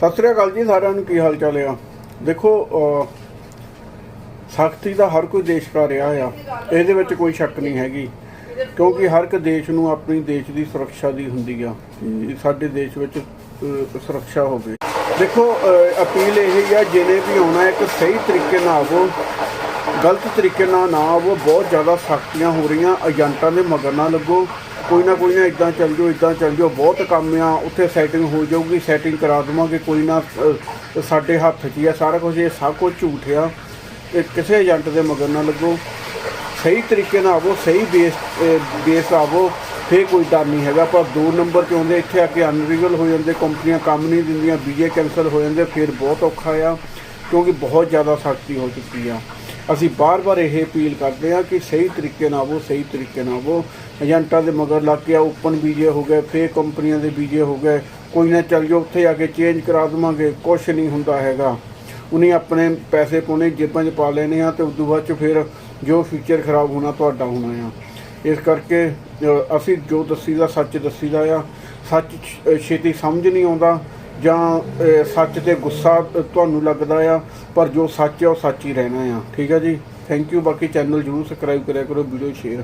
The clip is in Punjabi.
ਸਤਿ ਸ੍ਰੀ ਅਕਾਲ ਜੀ, ਸਾਰਿਆਂ ਨੂੰ ਕੀ ਹਾਲ ਚਾਲ ਆ? ਦੇਖੋ ਸਖਤੀ ਦਾ ਹਰ ਕੋਈ ਦੇਸ਼ ਕਰ ਰਿਹਾ ਆ। ਇਹਦੇ ਵਿੱਚ ਕੋਈ ਸ਼ੱਕ ਨਹੀਂ ਹੈਗੀ, ਕਿਉਂਕਿ ਹਰ ਇੱਕ ਦੇਸ਼ ਨੂੰ ਆਪਣੀ ਦੇਸ਼ ਦੀ ਸੁਰੱਖਿਆ ਦੀ ਹੁੰਦੀ ਆ ਸਾਡੇ ਦੇਸ਼ ਵਿੱਚ ਸੁਰੱਖਿਆ ਹੋਵੇ। ਦੇਖੋ ਅਪੀਲ ਇਹ ਆ, ਜਿਹਨੇ ਵੀ ਆਉਣਾ, ਇੱਕ ਸਹੀ ਤਰੀਕੇ ਨਾਲ ਆਵੋ, ਗਲਤ ਤਰੀਕੇ ਨਾਲ ਨਾ ਆਵੋ, ਬਹੁਤ ਜ਼ਿਆਦਾ ਸਖਤੀਆਂ ਹੋ ਰਹੀਆਂ, ਏਜੰਟਾਂ ਦੇ ਮਗਰ ਨਾ ਲੱਗੋ। ਕੋਈ ਨਾ ਕੋਈ ਨਾ ਇਦਾਂ ਚੱਲ ਜਾਓ ਇਦਾਂ ਚੱਲ ਜਾਓ। ਬਹੁਤ ਕੰਮ ਆ ਉੱਥੇ ਸੈਟਿੰਗ ਹੋ ਜਾਊਗੀ ਸੈਟਿੰਗ ਕਰਾ ਦੇਵਾਂਗੇ ਕੋਈ ਨਾ ਅਹ, ਸਾਡੇ ਹੱਥ 'ਚ ਹੀ ਆ ਸਾਰਾ ਕੁਝ ਇਹ ਸਭ ਕੁਝ ਝੂਠ ਆ। ਇਹ ਕਿਸੇ ਏਜੰਟ ਦੇ ਮਗਰ ਨਾ ਲੱਗੋ। ਸਹੀ ਤਰੀਕੇ ਨਾਲ ਆਵੋ ਸਹੀ ਬੇਸ ਬੇਸ ਆਵੋ ਫੇਰ ਕੋਈ ਡਰ ਨਹੀਂ ਹੈਗਾ। ਪਰ ਦੋ ਨੰਬਰ ਤੇ ਆਉਂਦੇ ਇੱਥੇ ਆ ਕੇ ਅਨਰੀਗਲ ਹੋ ਜਾਂਦੇ ਕੰਪਨੀਆਂ ਕੰਮ ਨਹੀਂ ਦਿੰਦੀਆਂ ਵੀਜ਼ੇ ਕੈਂਸਲ ਹੋ ਜਾਂਦੇ ਫਿਰ ਬਹੁਤ ਔਖਾ ਆ ਕਿਉਂਕਿ ਬਹੁਤ ਜ਼ਿਆਦਾ ਸਖਤੀ ਹੋ ਚੁੱਕੀ ਆ। ਅਸੀਂ ਬਾਰ-ਬਾਰ ਇਹ ਅਪੀਲ ਕਰਦੇ ਹਾਂ ਕਿ ਸਹੀ ਤਰੀਕੇ ਨਾਲ ਆਵੋ, ਸਹੀ ਤਰੀਕੇ ਨਾਲ ਆਵੋ। ਏਜੰਟਾਂ ਦੇ ਮਗਰ ਲੱਗ ਕੇ ਓਪਨ ਵੀਜ਼ੇ ਹੋ ਗਏ, ਫੇਰ ਕੰਪਨੀਆਂ ਦੇ ਵੀਜ਼ੇ ਹੋ ਗਏ। ਕੋਈ ਨਾ ਚੱਲ ਜਾਓ, ਉੱਥੇ ਆ ਕੇ ਚੇਂਜ ਕਰਾ ਦੇਵਾਂਗੇ ਕੁਝ ਨਹੀਂ ਹੁੰਦਾ ਹੈਗਾ। ਉਹਨੇ ਆਪਣੇ ਪੈਸੇ ਪਾਉਣੇ ਜੇਬਾਂ 'ਚ ਪਾ ਲੈਣੇ ਆ ਤੇ ਉਸ ਤੋਂ ਬਾਅਦ 'ਚ ਫਿਰ ਜੋ ਫਿਊਚਰ ਖਰਾਬ ਹੋਣਾ, ਤੁਹਾਡਾ ਹੋਣਾ ਆ। ਇਸ ਕਰਕੇ ਅਸੀਂ ਜੋ ਦੱਸੀਦਾ, ਸੱਚ ਦੱਸੀਦਾ ਆ। ਸੱਚ ਛ- ਛੇਤੀ ਸਮਝ ਨਹੀਂ ਆਉਂਦਾ। ਜਾਂ ਸੱਚ ਤੇ ਗੁੱਸਾ ਤੁਹਾਨੂੰ ਲੱਗਦਾ ਆ, ਪਰ ਜੋ ਸੱਚ ਆ ਉਹ ਸੱਚ ਹੀ ਰਹਿਣਾ ਆ। ਠੀਕ ਆ ਜੀ? ਥੈਂਕ ਯੂ ਬਾਕੀ ਚੈਨਲ ਜਰੂਰ ਸਬਸਕ੍ਰਾਈਬ ਕਰਿਆ ਕਰੋ ਵੀਡੀਓ ਸ਼ੇਅਰ